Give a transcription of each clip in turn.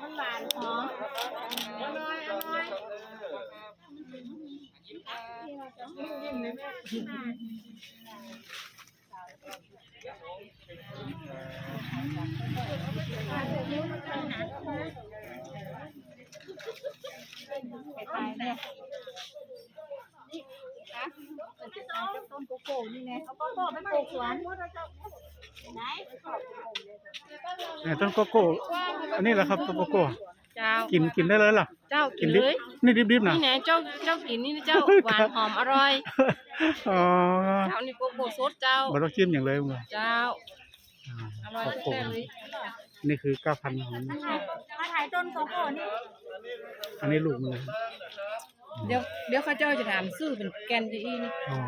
มันหวานหอมอร่อยอร่อยยิ้มเลยแม่ข ต้นโกโก้นี่ไงเอาโกโก้ไปลูกสวนไหนเนี่ยต้นโกโก้อันนี้แหละครับต้นโกโก้เจ้ากินกินได้เลยเหรอเจ้ากิกินนดิบเลยนี่ดิบๆนะนี่แหนะเจ้าเจ้ากินนี่นะเจ้าหวานหอมอร่อยอ๋อเจ้านี่โกโก้สดเจ้าบ่ต้องจิ้มอย่างเลยมึงเจ้าอร่อยแต่เลยนี่คือเก้าพันของมาถ่ายต้นโกโก้นี่อันนี้ลูกมัน เลยเดี๋ยวเดี๋ยวเข้าเจ้าจะถามซื้อเป็นแกนจะอีนี่อ๋อ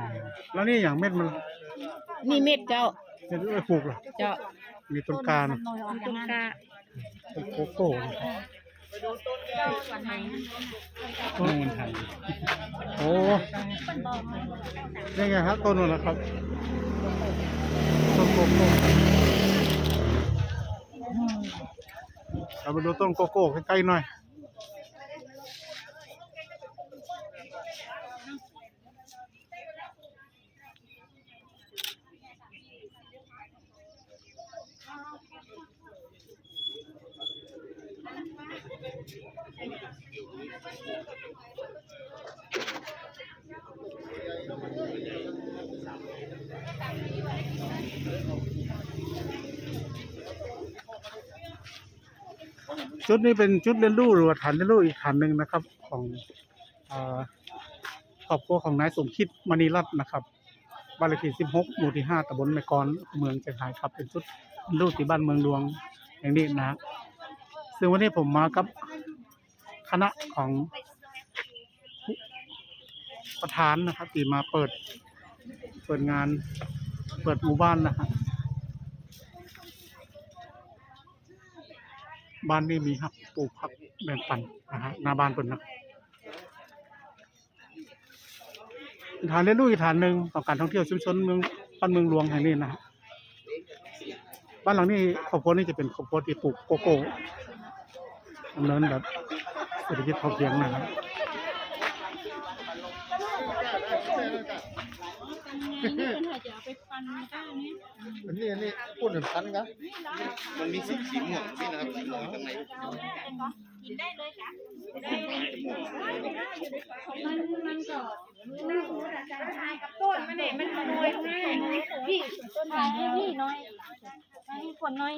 แล้วนี่อย่างเม็ดมันนี่เม็ดเจ้าเม็ดไม่ปลูกเหรอเจ้ามีต้นกลานะหน่อยออกต้นกล้าต้นโกโก้นะส่วนไหนต้นมันไทยโอ้นี่ไงครับต้นมันนะครับต้นโกโก้เราไปดูต้นโกโก้ใกล้ๆหน่อย ชุดนี้เป็นชุดเรียนรู้หรือว่าฐานเรียนรู้อีกฐานหนึ่งนะครับ ของครอบครัวของนายสมคิดมณีรัตน์นะครับบ้านเลขที่ 16 หมู่ที่ 5ตำบลแม่กลเมืองเชียงรายครับ เป็นชุดเรียนรู้ที่บ้านเมืองหลวงแห่งนี้นะ ซึ่งวันนี้ผมมากับ คณะของประธานนะครับที่มาเปิด เปิดงาน เปิดหมู่บ้านนะฮะบ้านนี้มีครับปลูกผักแบ่งปันนะฮะหน้าบ้านเปินนะฐานเรียนรู้อีกฐานหนึ่งของการท่องเที่ยวชุมชนเมืองบ้านเมืองหลวงแห่งนี้นะฮะบ้านหลังนี้ครอบครัวนี้จะเป็นครอบครัวที่ปลูกโกโก้ดำเนินแบบ เศรษฐกิจพอเพียงนะครับอันนี้อันนี้พูดถึงพันกันมันมีสีสีม่วงพี่นะครับสีม่วงข้างในกินได้เลยค่ะมันมันก็น่ารู้แต่จะถ่ายกับต้นมันเนี่ยมันขโมยง่ายพี่ต้นถ่ายให้พี่น่อย ให้คนหน่อย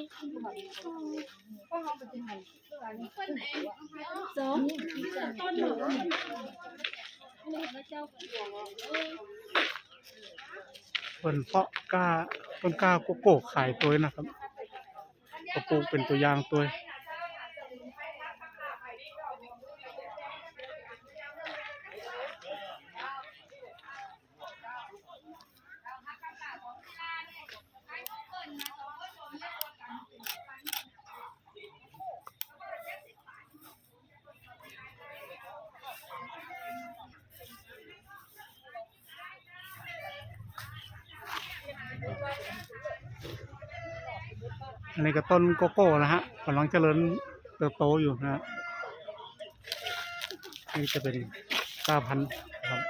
สองต้นหนึ่งเปินเพาะกล้าต้นกล้าโกโก้ขายตัวนะครับก็ปลูกเป็นตัวอย่างตัว อันนี้ก็ต้นโกโก้นะฮะกำลังเจริญเติบโตอยู่นะฮะนี่จะเป็นกาพันธุ์ครับ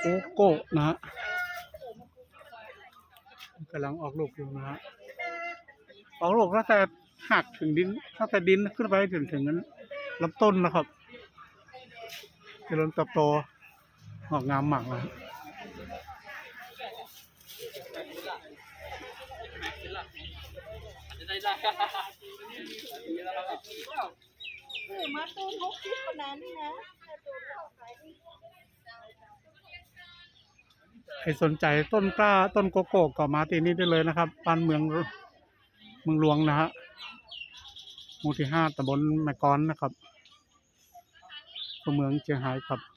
โกโก้นะฮะกำลังออกลูกอยู่นะฮะออกลูกตั้งแต่หักถึงดินตั้งแต่ดินขึ้นไปถึงถึงนั้น ลำต้นนะครับเจริญเติบโตงอกงามมากนะมาต้นหกสิบขนาดนี้นะใครสนใจต้นกล้าต้นโกโก้ก็มาที่นี่ได้เลยนะครับบ้านเมืองเมืองหลวงนะฮะหมู่ที่ห้าตำบลแม่กลอนนะครับ ตัวเมืองเชียงรายครับ